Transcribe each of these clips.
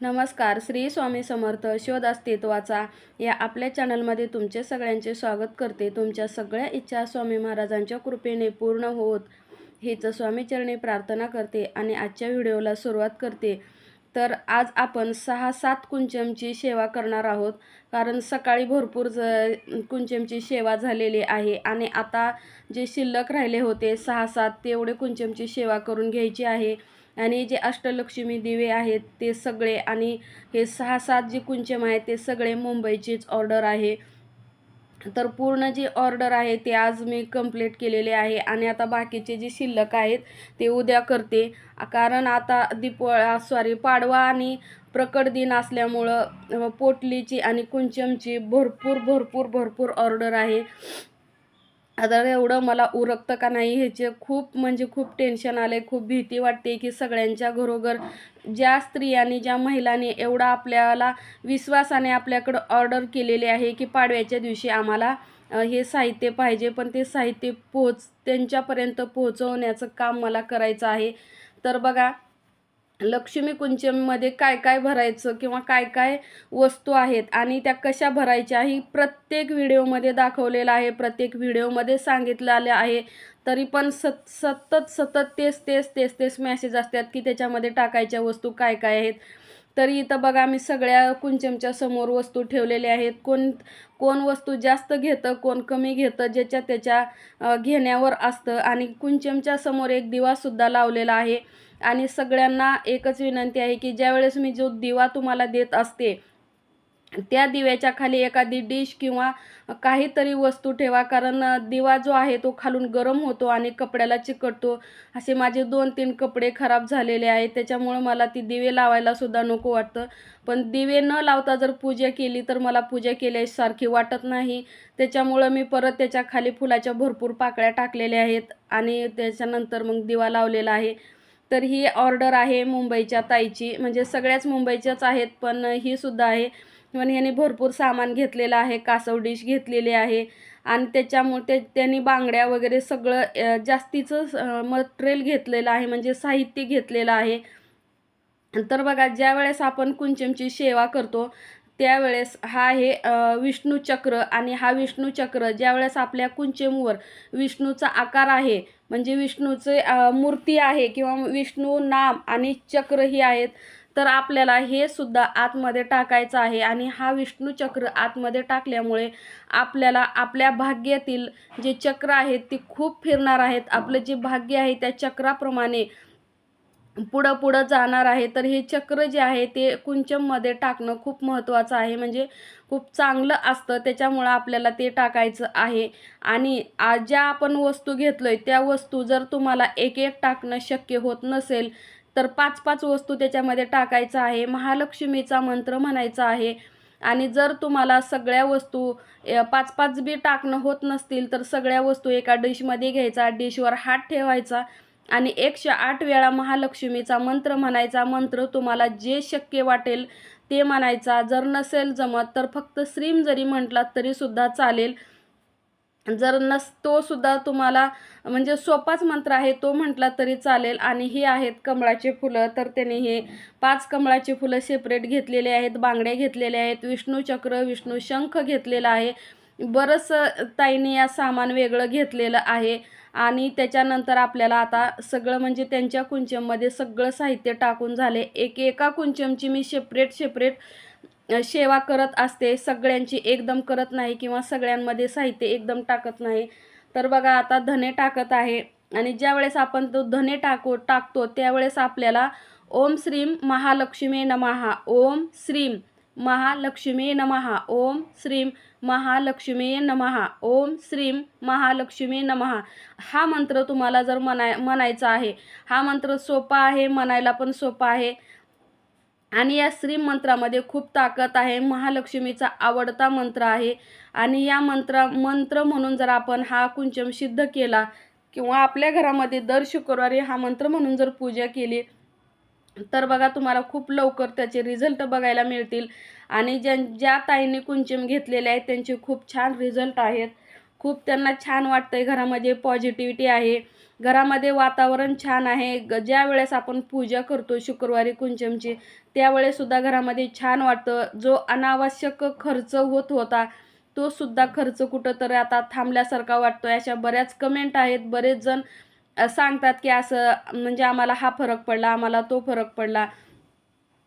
नमस्कार श्री स्वामी समर्थ शोध अस्तित्वाचा या आपल्या चॅनलमध्ये तुमचे सगळ्यांचे स्वागत करते. तुमच्या सगळ्या इच्छा स्वामी महाराजांच्या कृपेने पूर्ण होत. हेच स्वामीचरणी प्रार्थना करते आणि आजच्या व्हिडिओला सुरुवात करते. तर आज आपण सहा सात कुंचमची सेवा करणार आहोत. कारण सकाळी भरपूर ज कुंचमची सेवा झालेली आहे आणि आता जे शिल्लक राहिले होते सहा सात तेवढे कुंचमची सेवा करून घ्यायची आहे. आणि जे अष्टलक्ष्मी दिवे आहेत ते सगळे आणि हे सहा सात जे कुंचम आहेत ते सगळे मुंबईचीच ऑर्डर आहे. तर पूर्ण जी ऑर्डर आहे ते आज मी कंप्लीट केलेले आहे आणि आता बाकीचे जे शिल्लक आहेत ते उद्या करते. कारण आता दीपवळा सॉरी पाडवा आणि प्रकट दिन असल्यामुळं पोटलीची आणि कुंचमची भरपूर भरपूर भरपूर ऑर्डर आहे. आता एवढं मला उरकतं का नाही ह्याचे खूप म्हणजे खूप टेन्शन आले खूप भीती वाटते की सगळ्यांच्या घरोघर ज्या स्त्रियांनी ज्या महिलांनी एवढा आपल्याला विश्वासाने आपल्याकडं ऑर्डर केलेली आहे की पाडव्याच्या दिवशी आम्हाला हे साहित्य पाहिजे पण ते साहित्य पोहोच त्यांच्यापर्यंत पोहोचवण्याचं काम मला करायचं आहे. तर बघा लक्ष्मी कुंचममध्ये काय काय भरायचं किंवा काय काय वस्तू आहेत आणि त्या कशा भरायच्या ही प्रत्येक व्हिडिओमध्ये दाखवलेलं आहे प्रत्येक व्हिडिओमध्ये सांगितलेलं आहे. तरी पण सत सतत सतत तेच तेच तेच तेच मॅसेज असतात की त्याच्यामध्ये टाकायच्या वस्तू काय काय आहेत. तरी इथं बघा मी सगळ्या कुंचमच्या समोर वस्तू ठेवलेल्या आहेत. कोण कोण वस्तू जास्त घेतं कोण कमी घेतं ज्याच्या त्याच्या घेण्यावर असतं. आणि कुंचमच्या समोर एक दिवासुद्धा लावलेला आहे. आणि सगळ्यांना एकच विनंती आहे की ज्यावेळेस मी जो दिवा तुम्हाला देत असते त्या दिव्याच्या खाली एखादी डिश किंवा काहीतरी वस्तू ठेवा. कारण दिवा जो आहे तो खालून गरम होतो आणि कपड्याला चिकटतो. असे माझे दोन तीन कपडे खराब झालेले आहेत. त्याच्यामुळं मला ती दिवे लावायला सुद्धा नको वाटतं. पण दिवे न लावता जर पूजा केली तर मला पूजा केल्यासारखी वाटत नाही. त्याच्यामुळं मी परत त्याच्याखाली फुलाच्या भरपूर पाकळ्या टाकलेल्या आहेत आणि त्याच्यानंतर मग दिवा लावलेला आहे. तर ही ऑर्डर आहे मुंबईच्या ताईची. म्हणजे सगळ्याच मुंबईच्याच आहेत पण ही सुद्धा आहे. पण ह्याने भरपूर सामान घेतलेलं आहे कासव डिश घेतलेली आहे. आणि त्याच्यामुळे ते त्यांनी बांगड्या वगैरे सगळं जास्तीचं मटेरियल घेतलेलं आहे. म्हणजे साहित्य घेतलेलं आहे. तर बघा ज्या वेळेस आपण कुंचमची सेवा करतो त्यावेळेस हा आहे विष्णूचक्र विष्णू चक्र. आणि हा विष्णू चक्र ज्यावेळेस आपल्या कुंचेमूवर विष्णूचा आकार आहे म्हणजे विष्णूचे मूर्ती आहे किंवा विष्णू नाम आणि चक्र ही आहेत तर आपल्याला हे सुद्धा आतमध्ये टाकायचं आहे. आणि हा विष्णू चक्र आतमध्ये टाकल्यामुळे आपल्याला आपल्या भाग्यातील जे चक्र आहेत ते खूप फिरणार आहेत. आपलं जे भाग्य आहे त्या चक्राप्रमाणे पुढं पुढं जाणार आहे तर हे चक्र जे आहे ते कुंचममध्ये टाकणं खूप महत्त्वाचं आहे. म्हणजे खूप चांगलं असतं त्याच्यामुळं आपल्याला ते टाकायचं आहे. आणि ज्या आपण वस्तू घेतलो आहे त्या वस्तू जर तुम्हाला एक एक टाकणं शक्य होत नसेल तर पाच पाच वस्तू त्याच्यामध्ये टाकायचं आहे. महालक्ष्मीचा मंत्र म्हणायचा आहे. आणि जर तुम्हाला सगळ्या वस्तू पाच पाच बी टाकणं होत नसतील तर सगळ्या वस्तू एका डिशमध्ये घ्यायचा. डिशवर हात ठेवायचा. आणि एकशे आठ वेळा महालक्ष्मीचा मंत्र म्हणायचा मंत्र तुम्हाला जे शक्य वाटेल ते म्हणायचा. जर नसेल जमत तर फक्त श्रीम जरी म्हटलात तरीसुद्धा चालेल. जर नस तो सुद्धा तुम्हाला म्हणजे सोपाच मंत्र आहे तो म्हटला तरी चालेल. आणि हे आहेत कमळाचे फुलं. तर त्याने हे पाच कमळाचे फुलं सेपरेट घेतलेले आहेत बांगड्या घेतलेल्या आहेत विष्णू चक्र विष्णू शंख घेतलेला आहे. बरंचसं ताईने या सामान वेगळं घेतलेलं आहे. आणि त्याच्यानंतर आपल्याला आता सगळं म्हणजे त्यांच्या कुंचममध्ये सगळं साहित्य टाकून झाले. एक एका कुंचमची मी सेपरेट सेपरेट सेवा करत असते. सगळ्यांची एकदम करत नाही किंवा सगळ्यांमध्ये साहित्य एकदम टाकत नाही. तर बघा आता धने टाकत आहे. आणि ज्या वेळेस आपण तो धने टाको टाकतो त्यावेळेस आपल्याला ओम श्रीम महालक्ष्मी नमहा ओम श्रीम महालक्ष्मी नमहा ओम श्रीम महालक्ष्मी नमहा ओम श्रीम महालक्ष्मी नमहा हा मंत्र तुम्हाला जर म्हणाय म्हणायचा आहे हा मंत्र सोपा आहे म्हणायला पण सोपा आहे. आणि या श्री मंत्रामध्ये खूप ताकद आहे महालक्ष्मीचा आवडता मंत्र आहे. आणि या मंत्रा मंत्र म्हणून जर आपण हा कुंचम सिद्ध केला किंवा आपल्या घरामध्ये दर शुक्रवारी हा मंत्र म्हणून जर पूजा केली तर बघा तुम्हाला खूप लवकर त्याचे रिझल्ट बघायला मिळतील. आणि ज्या ज्या ताईंनी कुंचम घेतलेले आहेत त्यांचे खूप छान रिझल्ट आहेत. खूप त्यांना छान वाटतंय घरामध्ये पॉझिटिव्हिटी आहे. घरामध्ये वातावरण छान आहे. ग ज्या वेळेस आपण पूजा करतो शुक्रवारी कुंचमची त्यावेळेसुद्धा घरामध्ये छान वाटतं. जो अनावश्यक खर्च होत होता तो सुद्धा खर्च कुठंतरी आता थांबल्यासारखा वाटतो अशा बऱ्याच कमेंट आहेत. बरेच जण सांगतात की असं म्हणजे आम्हाला हा फरक पडला आम्हाला तो फरक पडला.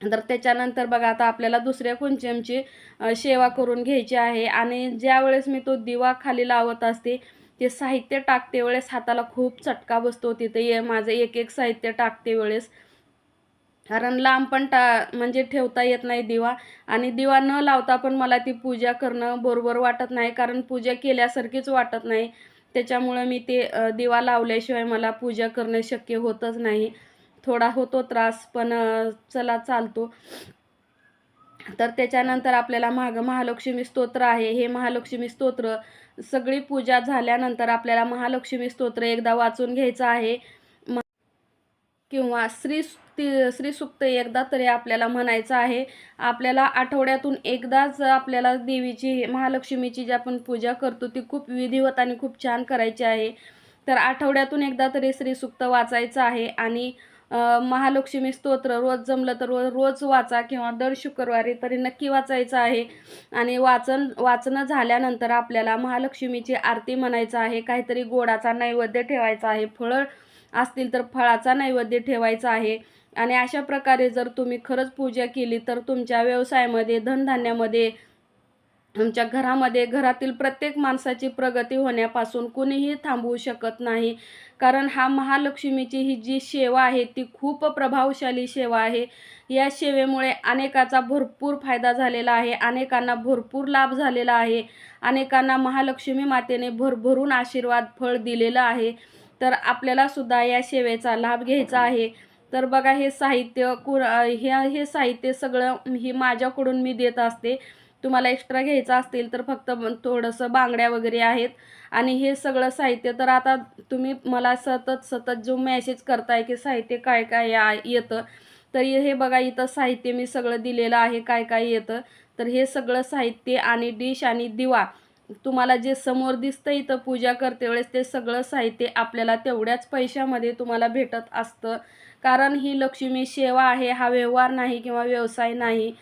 तर त्याच्यानंतर बघा आता आपल्याला दुसऱ्या कुंचमची सेवा करून घ्यायची आहे. आणि ज्यावेळेस मी तो दिवा खाली लावत असते ते साहित्य टाकते वेळेस हाताला खूप चटका बसतो तिथे. ये माझं एक एक साहित्य टाकते वेळेस. कारण लांब पण टा म्हणजे ठेवता येत नाही दिवा. आणि दिवा न लावता पण मला ती पूजा करणं बरोबर वाटत नाही. कारण पूजा केल्यासारखीच वाटत नाही. त्याच्यामुळं मी ते दिवा लावल्याशिवाय मला पूजा करणं शक्य होतच नाही. थोडा होतो त्रास पण चला चालतो. तर त्याच्यानंतर आपल्याला महाग महालक्ष्मी स्तोत्र आहे. हे महालक्ष्मी स्तोत्र सगळी पूजा झाल्यानंतर आपल्याला महालक्ष्मी स्तोत्र एकदा वाचून घ्यायचं आहे. किंवा श्री ती श्रीसुक्त एकदा तरी आपल्याला म्हणायचं आहे. आपल्याला आठवड्यातून एकदाच आपल्याला देवीची महालक्ष्मीची जी आपण पूजा करतो ती खूप विधिवत आणि खूप छान करायची आहे. तर आठवड्यातून एकदा तरी श्रीसुक्त वाचायचं आहे आणि महालक्ष्मी स्तोत्र रोज जमलं तर रोज रोज वाचा किंवा दर शुक्रवारी तरी नक्की वाचायचं आहे. आणि वाचन वाचणं झाल्यानंतर आपल्याला महालक्ष्मीची आरती म्हणायचं आहे. काहीतरी गोडाचा नैवेद्य ठेवायचा आहे. फळं असतील तर फळाचा नैवेद्य ठेवायचा आहे. आणि अशा प्रकारे जर तुम्ही खरंच पूजा केली तर तुमच्या व्यवसायामध्ये धनधान्यामध्ये तुमच्या घरामध्ये घरातील प्रत्येक माणसाची प्रगती होण्यापासून कुणीही थांबवू शकत नाही. कारण हा महालक्ष्मीची ही जी सेवा आहे ती खूप प्रभावशाली सेवा आहे. या सेवेमुळे अनेकाचा भरपूर फायदा झालेला आहे अनेकांना भरपूर लाभ झालेला आहे अनेकांना महालक्ष्मी मातेने भरभरून आशीर्वाद फळ दिलेलं आहे. तर आपल्याला सुद्धा या सेवेचा लाभ घ्यायचा आहे. तर बघा हे साहित्य कु हे हे साहित्य सगळं हे माझ्याकडून मी देत असते. तुम्हाला एक्स्ट्रा घ्यायचं असतील तर फक्त थोडंसं बांगड्या वगैरे आहेत. आणि हे सगळं साहित्य तर आता तुम्ही मला सतत सतत जो मेसेज करताय की साहित्य काय काय या येतं. तर हे बघा इथं साहित्य मी सगळं दिलेलं आहे काय काय येतं. तर हे सगळं साहित्य आणि डिश आणि दिवा तुम्हाला जे समोर दिसतं इथं पूजा करते वेळेस ते सगळं साहित्य आपल्याला तेवढ्याच पैशामध्ये तुम्हाला भेटत असतं. कारण ही लक्ष्मी सेवा आहे हा व्यवहार नाही किंवा व्यवसाय नाही.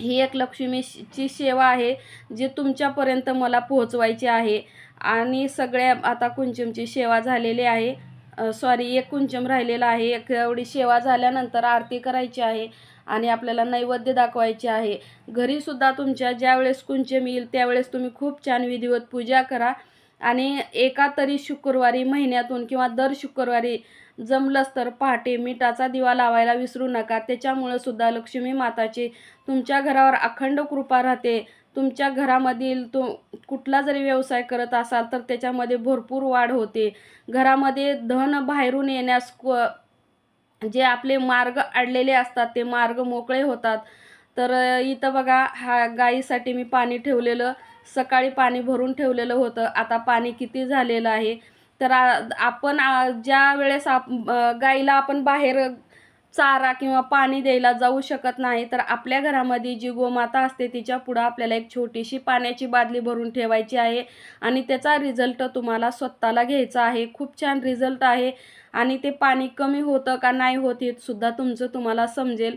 ही एक लक्ष्मीची सेवा आहे जी तुमच्यापर्यंत मला पोहोचवायची आहे. आणि सगळ्या आता कुंचमची सेवा झालेली आहे. सॉरी एक कुंचम राहिलेला आहे. एक एवढी सेवा झाल्यानंतर आरती करायची आहे आणि आपल्याला नैवेद्य दाखवायचे आहे. घरीसुद्धा तुमच्या ज्यावेळेस कुंचम येईल त्यावेळेस तुम्ही खूप छान विधिवत पूजा करा. आणि एका तरी शुक्रवारी महिन्यातून किंवा दर शुक्रवारी जमलंच तर पहाटे मिठाचा दिवा लावायला विसरू नका. त्याच्यामुळं सुद्धा लक्ष्मी माताची तुमच्या घरावर अखंड कृपा राहते. तुमच्या घरामधील तो कुठला जरी व्यवसाय करत असाल तर त्याच्यामध्ये भरपूर वाढ होते. घरामध्ये धन बाहेरून येण्यास जे आपले मार्ग अडलेले असतात ते मार्ग मोकळे होतात. तर इथं बघा हा गाईसाठी मी पाणी ठेवलेलं सकाळी पाणी भरून ठेवलेलं होतं. आता पाणी किती झालेलं आहे? तर आपण ज्या वेळेस आप गाईला आपण बाहेर चारा किंवा पाणी द्यायला जाऊ शकत नाही तर आपल्या घरामध्ये जी गोमाता असते तिच्या पुढं आपल्याला एक छोटीशी पाण्याची बादली भरून ठेवायची आहे. आणि त्याचा रिझल्ट तुम्हाला स्वतःला घ्यायचा आहे. खूप छान रिझल्ट आहे. आणि ते पाणी कमी होतं का नाही होत हे सुद्धा तुमचं तुम्हाला समजेल.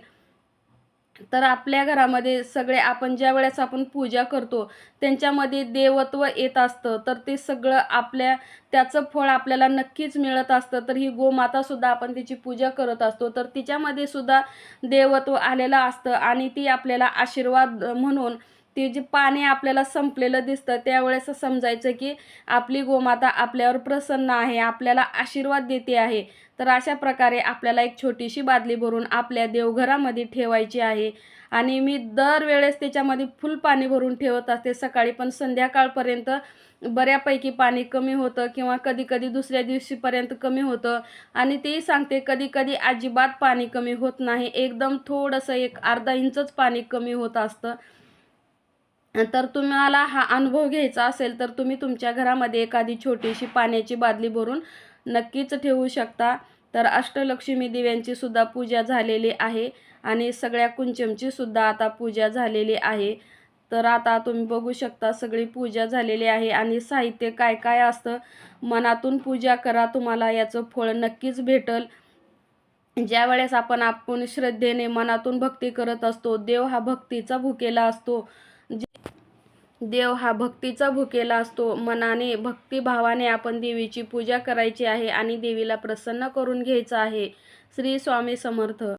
तर आपल्या घरामध्ये सगळे आपण ज्या वेळेस आपण पूजा करतो त्यांच्यामध्ये देवत्व येत असतं. तर ते सगळं आपल्या त्याचं फळ आपल्याला नक्कीच मिळत असतं. तर ही गोमातासुद्धा आपण तिची पूजा करत असतो. तर तिच्यामध्ये सुद्धा देवत्व आलेलं असतं आणि ती आपल्याला आशीर्वाद म्हणून ते जे पाणी आपल्याला संपलेलं दिसतं त्यावेळेस समजायचं की आपली गोमाता आपल्यावर प्रसन्न आहे आपल्याला आशीर्वाद देते आहे. तर अशा प्रकारे आपल्याला एक छोटीशी बादली भरून आपल्या देवघरामध्ये ठेवायची आहे. आणि मी दरवेळेस त्याच्यामध्ये फुल पाणी भरून ठेवत असते. सकाळी पण संध्याकाळपर्यंत बऱ्यापैकी पाणी कमी होतं किंवा कधीकधी दुसऱ्या दिवशीपर्यंत कमी होतं. आणि तेही सांगते कधीकधी अजिबात पाणी कमी होत नाही. एकदम थोडंसं एक अर्धा इंचच पाणी कमी होत असतं. तर तुम्हाला हा अनुभव घ्यायचा असेल तर तुम्ही तुमच्या घरामध्ये एखादी छोटीशी पाण्याची बादली भरून नक्कीच ठेवू शकता. तर अष्टलक्ष्मी दिव्यांची सुद्धा पूजा झालेली आहे आणि सगळ्या कुंचमची सुद्धा आता पूजा झालेली आहे. तर आता तुम्ही बघू शकता सगळी पूजा झालेली आहे आणि साहित्य काय काय असतं मनातून पूजा करा तुम्हाला याचं फळ नक्कीच भेटल. ज्या वेळेस आपण आपण श्रद्धेने मनातून भक्ती करत असतो देव हा भक्तीचा भुकेला असतो. देव हा भक्तीचा भुकेला असतो. मनाने भक्तिभावाने आपण देवीची पूजा करायची आहे आणि देवीला प्रसन्न करून घ्यायचं आहे. श्री स्वामी समर्थ.